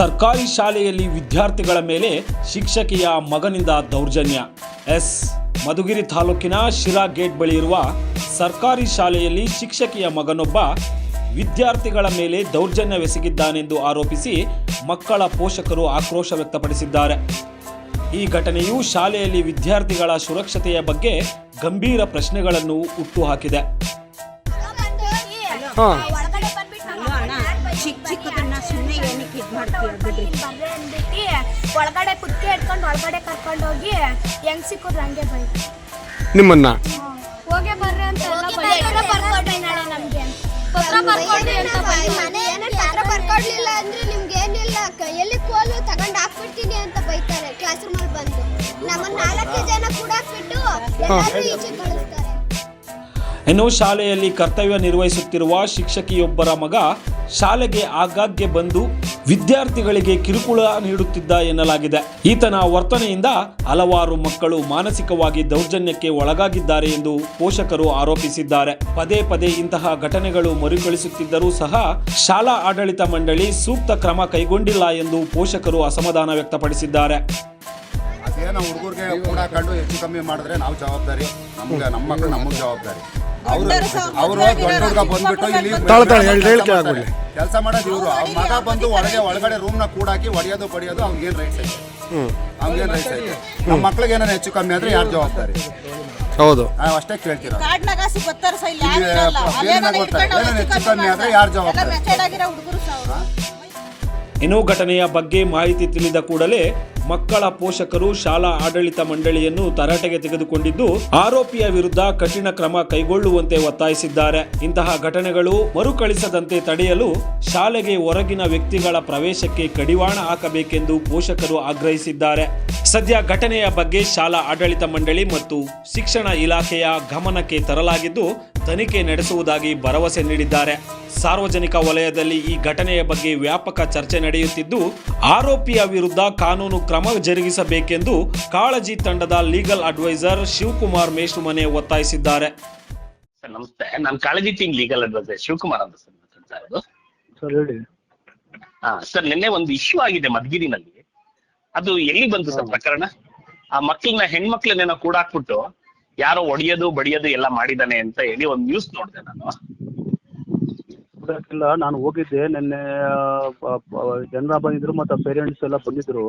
ಸರ್ಕಾರಿ ಶಾಲೆಯಲ್ಲಿ ವಿದ್ಯಾರ್ಥಿಗಳ ಮೇಲೆ ಶಿಕ್ಷಕಿಯ ಮಗನಿಂದ ದೌರ್ಜನ್ಯ. ಎಸ್. ಮಧುಗಿರಿ ತಾಲೂಕಿನ ಶಿರಾ ಗೇಟ್ ಬಳಿ ಇರುವ ಸರ್ಕಾರಿ ಶಾಲೆಯಲ್ಲಿ ಶಿಕ್ಷಕಿಯ ಮಗನೊಬ್ಬ ವಿದ್ಯಾರ್ಥಿಗಳ ಮೇಲೆ ದೌರ್ಜನ್ಯವೆಸಗಿದ್ದಾನೆಂದು ಆರೋಪಿಸಿ ಮಕ್ಕಳ ಪೋಷಕರು ಆಕ್ರೋಶ ವ್ಯಕ್ತಪಡಿಸಿದ್ದಾರೆ. ಈ ಘಟನೆಯು ಶಾಲೆಯಲ್ಲಿ ವಿದ್ಯಾರ್ಥಿಗಳ ಸುರಕ್ಷತೆಯ ಬಗ್ಗೆ ಗಂಭೀರ ಪ್ರಶ್ನೆಗಳನ್ನು ಹುಟ್ಟುಹಾಕಿದೆ ಒಳಗಡೆ ಕುತ್ತಿ ಹಿಡ್ಕೊಂಡು ಒಳಗಡೆ ಕರ್ಕೊಂಡು ಹೋಗಿ ಹೆಂಗ್ ಸಿಕ್ಕಿದ್ರು ಹಂಗೆ ಬೈ. ನಿಮ್ಮನ್ನ? ಹೋಗಿ ಬರ್ರಿ ಅಂತ ಎಲ್ಲ ಪತ್ರ ಬರ್ಕೊಡ್ರಿ ನಾಳೆ ನಮ್ಗೆ. ಪತ್ರ ಬರ್ಕೊಡ್ರಿ ಅಂತ ಪತ್ರ ಬರ್ಕೊಡ್ಲಿಲ್ಲ ಅಂದ್ರೆ ನಿಮ್ಗೆ ಏನಿಲ್ಲ ಕೈಯಲ್ಲಿ ಎಲ್ಲಿ ಕೋಲು ತಗೊಂಡು ಹಾಕ್ಬಿಡ್ತೀನಿ ಅಂತ ಬೈತಾರೆ. ಕ್ಲಾಸ್ ರೂಮಲ್ಲಿ ಬಂದು. ನಮ್ಮನ್ನ ನಾಲ್ಕು ಜನ ಕೂಡ ಹಾಕ್ಬಿಟ್ಟು ಎಲ್ಲರೂ ಈಚೆ ಕಳಿಸ್ತಾರೆ. ಇನ್ನು ಶಾಲೆಯಲ್ಲಿ ಕರ್ತವ್ಯ ನಿರ್ವಹಿಸುತ್ತಿರುವ ಶಿಕ್ಷಕಿಯೊಬ್ಬರ ಮಗ ಶಾಲೆಗೆ ಆಗಾಗ್ಗೆ ಬಂದು ವಿದ್ಯಾರ್ಥಿಗಳಿಗೆ ಕಿರುಕುಳ ನೀಡುತ್ತಿದ್ದ ಎನ್ನಲಾಗಿದೆ. ಈತನ ವರ್ತನೆಯಿಂದ ಹಲವಾರು ಮಕ್ಕಳು ಮಾನಸಿಕವಾಗಿ ದೌರ್ಜನ್ಯಕ್ಕೆ ಒಳಗಾಗಿದ್ದಾರೆ ಎಂದು ಪೋಷಕರು ಆರೋಪಿಸಿದ್ದಾರೆ. ಪದೇ ಪದೇ ಇಂತಹ ಘಟನೆಗಳು ಮರುಕಳಿಸುತ್ತಿದ್ದರೂ ಸಹ ಶಾಲಾ ಆಡಳಿತ ಮಂಡಳಿ ಸೂಕ್ತ ಕ್ರಮ ಕೈಗೊಂಡಿಲ್ಲ ಎಂದು ಪೋಷಕರು ಅಸಮಾಧಾನ ವ್ಯಕ್ತಪಡಿಸಿದ್ದಾರೆ. ಅದೇನೋ ಹುಡುಗರಿಗೆ ಕೂಡ ಕಂಡು ಹೆಚ್ಚು ಕಮ್ಮಿ ಮಾಡಿದ್ರೆ ನಾವು ಜವಾಬ್ದಾರಿ. ನಮ್ಗೆ ನಮ್ಮ ಮಕ್ಕಳು ನಮಗೆ ಜವಾಬ್ದಾರಿ. ಅವರು ಅವರು ದೊಡ್ಡ ಹುಡುಗ ಬಂದ್ಬಿಟ್ಟು ಇಲ್ಲಿ ತಾಳು ತಾಳು, ಹೇಳ್- ಹೇಳ್ಕೆ ಆಗ್ಬಿಡ್ಲಿ. ಕೆಲಸ ಮಾಡೋದು ಇವರು. ಅವ್ರ ಮಗ ಬಂದು ಒಳಗೆ ಒಳಗಡೆ ರೂಮ್ನ ಕೂಡಾಕಿ ಹೊಡೆಯೋದು ಬಡಿಯೋದು ಅವ್ನಿಗೇನು ರೈಟ್ ಐತೆ? ಅವ್ನಿಗೇನು ರೈಟ್ ಐತೆ? ನಮ್ಮ ಮಕ್ಳಿಗೆ ಏನಾರು ಹೆಚ್ಚು ಕಮ್ಮಿ ಆದ್ರೆ ಯಾರು ಜವಾಬ್ದಾರಿ? ಹೌದು. ನಾವು ಅಷ್ಟೇ ಕೇಳ್ತೀರ. ಹೆಚ್ಚು ಕಮ್ಮಿ ಆದ್ರೆ ಯಾರು ಜವಾಬ್ದಾರಿ? ಇನ್ನು ಘಟನೆಯ ಬಗ್ಗೆ ಮಾಹಿತಿ ತಿಳಿದ ಕೂಡಲೇ ಮಕ್ಕಳ ಪೋಷಕರು ಶಾಲಾ ಆಡಳಿತ ಮಂಡಳಿಯನ್ನು ತರಾಟೆಗೆ ತೆಗೆದುಕೊಂಡಿದ್ದು, ಆರೋಪಿಯ ವಿರುದ್ಧ ಕಠಿಣ ಕ್ರಮ ಕೈಗೊಳ್ಳುವಂತೆ ಒತ್ತಾಯಿಸಿದ್ದಾರೆ. ಇಂತಹ ಘಟನೆಗಳು ಮರುಕಳಿಸದಂತೆ ತಡೆಯಲು ಶಾಲೆಗೆ ಹೊರಗಿನ ವ್ಯಕ್ತಿಗಳ ಪ್ರವೇಶಕ್ಕೆ ಕಡಿವಾಣ ಹಾಕಬೇಕೆಂದು ಪೋಷಕರು ಆಗ್ರಹಿಸಿದ್ದಾರೆ. ಸದ್ಯ ಘಟನೆಯ ಬಗ್ಗೆ ಶಾಲಾ ಆಡಳಿತ ಮಂಡಳಿ ಮತ್ತು ಶಿಕ್ಷಣ ಇಲಾಖೆಯ ಗಮನಕ್ಕೆ ತರಲಾಗಿದ್ದು, ತನಿಖೆ ನಡೆಸುವುದಾಗಿ ಭರವಸೆ ನೀಡಿದ್ದಾರೆ. ಸಾರ್ವಜನಿಕ ವಲಯದಲ್ಲಿ ಈ ಘಟನೆಯ ಬಗ್ಗೆ ವ್ಯಾಪಕ ಚರ್ಚೆ ನಡೆಯುತ್ತಿದ್ದು, ಆರೋಪಿಯ ವಿರುದ್ಧ ಕಾನೂನು ಕ್ರಮ ಜರುಗಿಸಬೇಕೆಂದು ಕಾಳಜಿ ತಂಡದ ಲೀಗಲ್ ಅಡ್ವೈಸರ್ ಶಿವಕುಮಾರ್ ಮೇಶುಮನೆ ಒತ್ತಾಯಿಸಿದ್ದಾರೆ. ಸರ್ ನಮಸ್ತೆ. ನಾನು ಕಾಳಜಿ ಟೀಮ್ ಲೀಗಲ್ ಅಡ್ವೈಸರ್ ಶಿವಕುಮಾರ್ ಅಂತ ಸರ್ ಮಾತಾಡ್ತಾ ಇರೋದು. ಸರ್ ಹೇಳಿ. ಹಾ ಸರ್ ನಿನ್ನೆ ಒಂದು ಇಶ್ಯೂ ಆಗಿದೆ ಮದ್ಗಿರಿನಲ್ಲಿ ಅದು ಎಲ್ಲಿ ಬಂತು ಸರ್ ಪ್ರಕರಣ? ಆ ಮಕ್ಕಳನ್ನ ಹೆಣ್ಮಕ್ಳನ್ನೇನೋ ಕೂಡಾಕ್ಬಿಟ್ಟು ಯಾರೋ ಒಡೆಯೋದು ಬಡಿಯೋದು ಎಲ್ಲ ಮಾಡಿದಾನೆ ಅಂತ ಹೇಳಿ ಒಂದು ನ್ಯೂಸ್ ನೋಡಿದೆ ನಾನು. ಇಲ್ಲ ನಾನು ಹೋಗಿದ್ದೆ. ನಿನ್ನೆ ಜನರ ಬಂದಿದ್ರು ಮತ್ತೆ ಪೇರೆಂಟ್ಸ್ ಎಲ್ಲ ಬಂದಿದ್ರು.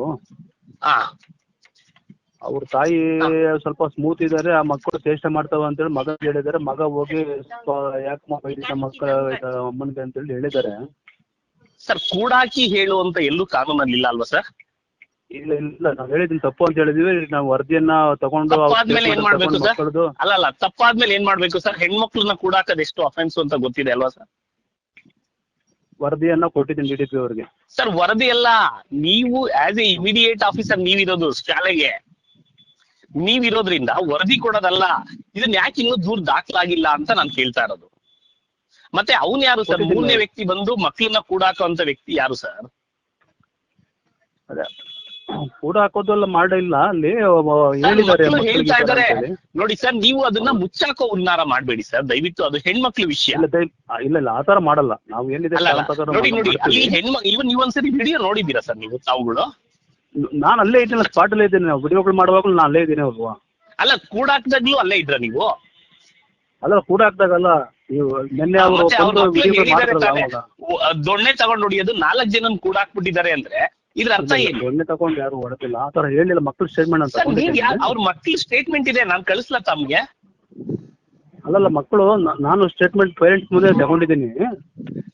ಹಾ. ಅವ್ರ ತಾಯಿ ಸ್ವಲ್ಪ ಸ್ಮೂತ್ ಇದ್ದಾರೆ ಆ ಮಕ್ಕಳು ಚೇಷ್ಟೆ ಮಾಡ್ತಾವ ಅಂತೇಳಿ ಮಗ ಹೇಳಿದಾರೆ. ಮಗ ಹೋಗಿ ಯಾಕೆ ಬೈದಿದ್ದ ಮಕ್ಕಳ ಅಮ್ಮನಿಗೆ ಅಂತೇಳಿ ಹೇಳಿದಾರೆ. ಸರ್ ಕೂಡಾಕಿ ಹೇಳುವಂತ ಎಲ್ಲೂ ಕಾನೂನಲ್ಲಿ ಇಲ್ಲ ಅಲ್ವಾ ಸರ್? ಇಲ್ಲ ಇಲ್ಲ. ನಾವು ಹೇಳಿದ್ದೀನಿ ತಪ್ಪು ಅಂತ ಹೇಳಿದೀವಿ. ನಾವು ವರದಿಯನ್ನ ತಗೊಂಡು ತಪ್ಪಾದ್ಮೇಲೆ ಏನ್ ಮಾಡ್ಬೇಕು ಸರ್? ಮಕ್ಕಳದು. ಅಲ್ಲ ಅಲ್ಲ ತಪ್ಪಾದ್ಮೇಲೆ ಏನ್ ಮಾಡ್ಬೇಕು ಸರ್? ಹೆಣ್ಮಕ್ಳನ್ನ ಕೂಡಾಕದ್ ಎಷ್ಟು ಅಫೆನ್ಸ್ ಅಂತ ಗೊತ್ತಿದೆ ಅಲ್ವಾ ಸರ್? ವರದಿಯನ್ನ ಕೊಟ್ಟಿದ್ದೀನಿ ಡಿ ಡಿ ಪಿ ಅವರಿಗೆ. ಸರ್ ವರದಿ ಅಲ್ಲ ನೀವು ಆಸ್ ಎ ಇಮಿಡಿಯೇಟ್ ಆಫೀಸರ್ ನೀವಿರೋದು ಶಾಲೆಗೆ. ನೀವಿರೋದ್ರಿಂದ ವರದಿ ಕೊಡೋದಲ್ಲ ಇದನ್ನ ಯಾಕೆ ಇನ್ನೂ ದೂರ ದಾಖಲಾಗಿಲ್ಲ ಅಂತ ನಾನು ಕೇಳ್ತಾ ಇರೋದು. ಮತ್ತೆ ಅವನ್ ಯಾರು ಸರ್. ಮೂರನೇ ವ್ಯಕ್ತಿ ಬಂದು ಮಕ್ಕಳನ್ನ ಕೂಡಾಕೋ ಅಂತ ವ್ಯಕ್ತಿ ಯಾರು ಸರ್? ಅದೇ. ಕೂಡ ಹಾಕೋದೆಲ್ಲ ಮಾಡಿಲ್ಲ ಅಲ್ಲಿ ಹೇಳಿದ್ದಾರೆ ಹೇಳ್ತಾ. ನೋಡಿ ಸರ್ ನೀವು ಅದನ್ನ ಮುಚ್ಚಾಕೋ ಉನ್ನಾರ ಮಾಡಬೇಡಿ ಸರ್. ದಯವಿಟ್ಟು ಅದು ಹೆಣ್ಮಕ್ಳ ವಿಷಯ. ಇಲ್ಲ ಇಲ್ಲ ಇಲ್ಲ ಆತರ ಮಾಡಲ್ಲ. ನಾವು ಏನಿದೆ. ನೋಡಿ ನೋಡಿ. ಅಲ್ಲಿ ಹೆಣ್ಮ ಇವನ್ ನೀವೊಂದ್ಸರಿ ವಿಡಿಯೋ ನೋಡಿದ್ದೀರಾ ಸರ್ ನೀವು ತಾವುಗಳು? ನಾನು ಅಲ್ಲೇ ಇದ್ದೀನಿ ಸ್ಪಾಟ್ ಅಲ್ಲೇ ಇದ್ದೀನಿ. ನಾವು ವಿಡಿಯೋಗಳು ಮಾಡುವಾಗಲೂ ನಾನು ಅಲ್ಲೇ ಇದ್ದೀನಿ ಅಲ್ವಾ? ಅಲ್ಲ ಕೂಡ ಹಾಕಿದಾಗ್ಲೂ ಅಲ್ಲೇ ಇದ್ರ ನೀವು? ಅಲ್ಲ ಕೂಡ ಹಾಕ್ದಾಗಲ್ಲ. ಅದ್ ದೊಣ್ಣೆ ತಗೊಂಡ್ ಹೊಡಿಯೋದು ನಾಲ್ಕ್ ಜನ ಕೂಡಾಕ್ಬಿಟ್ಟಿದ್ದಾರೆ ಅಂದ್ರೆ ಇದ್ರ ಅರ್ಥ ಏನು? ಎಣ್ಣೆ ತಗೊಂಡು ಯಾರು ಹೊಡೆದಿಲ್ಲ. ಆ ತರ ಹೇಳಿಲ್ಲ ಮಕ್ಕಳು ಸ್ಟೇಟ್ಮೆಂಟ್ ಅಂತ ಸರ್ ನೀವ್. ಅವ್ರ ಮಕ್ಳು ಸ್ಟೇಟ್ಮೆಂಟ್ ಇದೆ ನಾನು ಕಳಿಸ್ಲಾ ತಮ್ಗೆ? ಅಲ್ಲಲ್ಲ ಮಕ್ಕಳು ನಾನು ಸ್ಟೇಟ್ಮೆಂಟ್ ಪೇರೆಂಟ್ಸ್ ಮುಂದೆ ತಗೊಂಡಿದ್ದೀನಿ.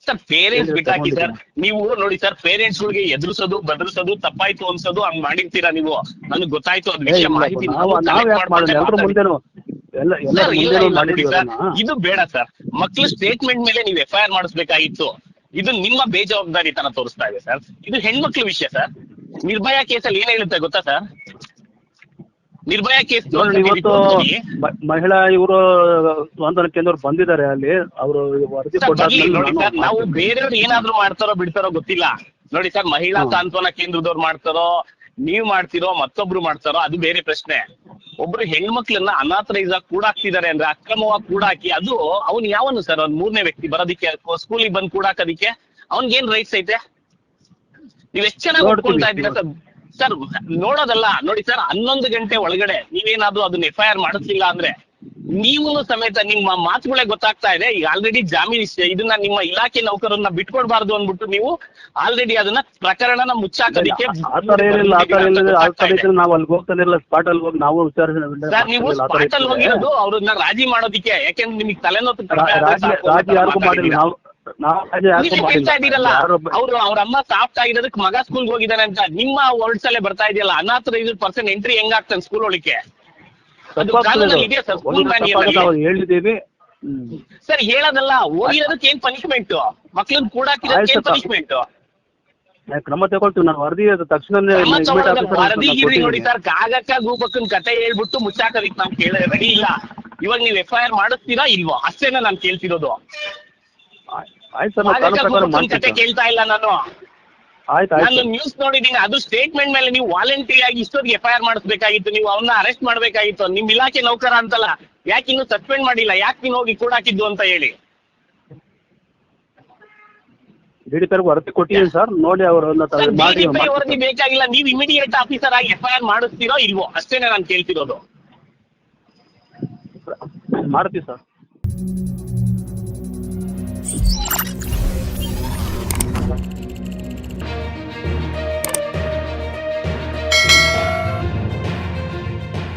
ಸರ್ ಪೇರೆಂಟ್ಸ್ ಬಿಟ್ಟಾಕಿ ಸರ್. ನೀವು ನೋಡಿ ಸರ್ ಪೇರೆಂಟ್ಸ್ ಗಳಿಗೆ ಎದುರಿಸೋದು ಬದರಿಸೋದು ತಪ್ಪಾಯ್ತು ಅನ್ಸೋದು ಹಂಗ್ ಮಾಡಿರ್ತೀರಾ ನೀವು? ನನಗೆ ಗೊತ್ತಾಯ್ತು ಅದ್ ವಿಷಯ ಮಾಹಿತಿ. ಮುಂದೆನು. ಇದು ಬೇಡ ಸರ್. ಮಕ್ಳು ಸ್ಟೇಟ್ಮೆಂಟ್ ಮೇಲೆ ನೀವು ಎಫ್ ಐ ಆರ್ ಮಾಡಿಸ್ಬೇಕಾಗಿತ್ತು. ಇದು ನಿಮ್ಮ ಬೇಜವಾಬ್ದಾರಿತನ ತೋರಿಸ್ತಾ ಇದೆ ಸರ್ ಇದು ಹೆಣ್ಮಕ್ಳ ವಿಷಯ ಸರ್ ನಿರ್ಭಯ ಕೇಸಲ್ಲಿ ಏನ್ ಹೇಳುತ್ತೆ ಗೊತ್ತಾ ಸರ್ ನಿರ್ಭಯಾ ಕೇಸ್ ಇವತ್ತು ಮಹಿಳಾ ಇವರು ಕೇಂದ್ರ ಬಂದಿದ್ದಾರೆ ಅಲ್ಲಿ ಅವರು ವರದಿ ನೋಡಿ ನಾವು ಬೇರೆಯವ್ರು ಏನಾದ್ರು ಮಾಡ್ತಾರೋ ಬಿಡ್ತಾರೋ ಗೊತ್ತಿಲ್ಲ. ನೋಡಿ ಸರ್ ಮಹಿಳಾ. ಸಾಂತ್ವನ ಕೇಂದ್ರದವ್ರು ಮಾಡ್ತಾರೋ ನೀವ್ ಮಾಡ್ತಿರೋ ಮತ್ತೊಬ್ರು ಮಾಡ್ತಾರೋ ಅದು ಬೇರೆ ಪ್ರಶ್ನೆ. ಒಬ್ರು ಹೆಣ್ಮಕ್ಳನ್ನ ಅನಾಥರೈಸ್ ಆಗಿ ಕೂಡಾಕ್ತಿದ್ದಾರೆ ಅಂದ್ರೆ ಅಕ್ರಮವಾಗಿ ಕೂಡಾಕಿ ಅದು ಅವ್ನ್ ಯಾವನು ಸರ್? ಅವ್ನ್ ಮೂರನೇ ವ್ಯಕ್ತಿ ಬರೋದಿಕ್ಕೆ ಸ್ಕೂಲಿಗೆ ಬಂದು ಕೂಡಾಕೋದಿಕ್ಕೆ ಅವ್ನ್ಗೇನ್ ರೈಟ್ಸ್ ಐತೆ? ನೀವ್ ಎಷ್ಟ್ ಚೆನ್ನಾಗಿ ನೋಡ್ಕೊಳ್ತಾ ಇದ್ದೀರ ಇದ್ದೀರಾ ಸರ್? ಸರ್ ನೋಡೋದಲ್ಲ. ನೋಡಿ ಸರ್ ಹನ್ನೊಂದು ಗಂಟೆ ಒಳಗಡೆ ನೀವೇನಾದ್ರೂ ಅದನ್ನ ಎಫ್ ಐ ಆರ್ ಮಾಡಿಸ್ಲಿಲ್ಲ ಅಂದ್ರೆ ನೀವು ಸಮೇತ ನಿಮ್ಮ ಮಾತುಗಳೇ ಗೊತ್ತಾಗ್ತಾ ಇದೆ. ಈಗ ಆಲ್ರೆಡಿ ಜಾಮೀನು ಇದನ್ನ ನಿಮ್ಮ ಇಲಾಖೆ ನೌಕರನ್ನ ಬಿಟ್ಕೊಡ್ಬಾರ್ದು ಅಂದ್ಬಿಟ್ಟು ನೀವು ಆಲ್ರೆಡಿ ಅದನ್ನ ಪ್ರಕರಣನ ಮುಚ್ಚಾಕೋದಿಕ್ಕೆ ನಾವು ಅಲ್ಲಿ ಸ್ಪಾಟ್ ಅಲ್ಲಿ ಹೋಗಿ ನಾವು ವಿಚಾರಿಸಿ ನೀವು ಸ್ಪಾಟ್ ಅಲ್ಲಿ ಹೋಗಿರೋದು ಅವ್ರನ್ನ ರಾಜಿ ಮಾಡೋದಿಕ್ಕೆ ಯಾಕೆಂದ್ರೆ ನಿಮಗೆ ತಲೆನೋವು ಯಾರಿಗೂ ಮಾಡಿಲ್ಲ ನಾವು ಅವ್ರು ಅವ್ರ ಅಮ್ಮ ಸಾಫ್ಟ್ ಆಗಿರೋದಕ್ಕೆ ಮಗ ಸ್ಕೂಲ್ ಹೋಗಿದ್ದಾನೆ ಅಂತ ನಿಮ್ಮ ವರ್ಡ್ಸ್ ಅಲ್ಲೇ ಬರ್ತಾ ಇದೆಯಲ್ಲ ಅನಾಥರೈಸ್ಡ್ ಪರ್ಸೆಂಟ್ ಎಂಟ್ರಿ ಹೆಂಗಾಗ್ತಾನೆ ಸ್ಕೂಲ್ ಒಳಗೆ ಹೇಳಿದ್ದೀವಿ. ಸರ್ ಹೇಳೋದಲ್ಲ ಹೋಗಿರೋದಕ್ಕೆ ಏನ್ ಪನಿಷ್ಮೆಂಟ್ ಮಕ್ಕಳನ್ನ ಕೂಡ ಏನ್. ಪನಿಷ್ಮೆಂಟ್ ಕ್ರಮ ತಗೊಳ್ತೀವಿ ನಾನು ವರದಿ ತಕ್ಷಣ ವರದಿ ಗಿರಿ ನೋಡಿ ಸರ್. ಕಾಗಕ್ಕ ಗೂಬಕ್ಕನ್ ಕತೆ ಹೇಳ್ಬಿಟ್ಟು ಮುಚ್ಚಾಕೋದಿಕ್ ನಾನು ಕೇಳ ರೆಡಿ ಇಲ್ಲ. ಇವಾಗ ನೀವು ಎಫ್ ಐ ಆರ್ ಮಾಡಿಸ್ತೀರಾ ಇಲ್ವೋ? ಅಷ್ಟೇನ ನಾನು ಕೇಳ್ತಿರೋದು. ಆಯ್ತು ಸರ್ ಕತೆ ಕೇಳ್ತಾ ಇಲ್ಲ ನಾನು. ನಾನು ನ್ಯೂಸ್ ನೋಡಿದೀನಿ ಅದು ಸ್ಟೇಟ್ಮೆಂಟ್ ಮೇಲೆ ನೀವು ವಾಲಂಟರಿ ಆಗಿ ಇಷ್ಟೊತ್ತಿಗೆ ಎಫ್ ಐ ಆರ್ ಮಾಡಿಸ್ಬೇಕಾಗಿತ್ತು ನೀವು ಅವನ್ನ ಅರೆಸ್ಟ್ ಮಾಡ್ಬೇಕಾಗಿತ್ತು ನಿಮ್ ಇಲಾಖೆ ನೌಕರ ಅಂತಲ್ಲ ಯಾಕೆ ಇನ್ನು ಸಸ್ಪೆಂಡ್ ಮಾಡಿಲ್ಲ ಯಾಕೆ ನೀನು ಹೋಗಿ ಕೂಡಾಕಿದ್ದು ಅಂತ ಹೇಳಿ? ಡಿ ಡಿ ವರದಿ ಕೊಟ್ಟಿದ್ದೀನಿ ಸರ್ ನೋಡಿ ಅವರು ಸರ್ ಮಾಡಿ DDPI ವರದಿ ಬೇಕಾಗಿಲ್ಲ ನೀವು ಇಮಿಡಿಯೇಟ್ ಆಫೀಸರ್ ಆಗಿ ಎಫ್ಐಆರ್ ಮಾಡಿಸ್ತೀರೋ ಇಲ್ವೋ? ಅಷ್ಟೇನೆ ನಾನು ಕೇಳ್ತಿರೋದು. ಮಾಡ್ತೀವಿ ಸರ್.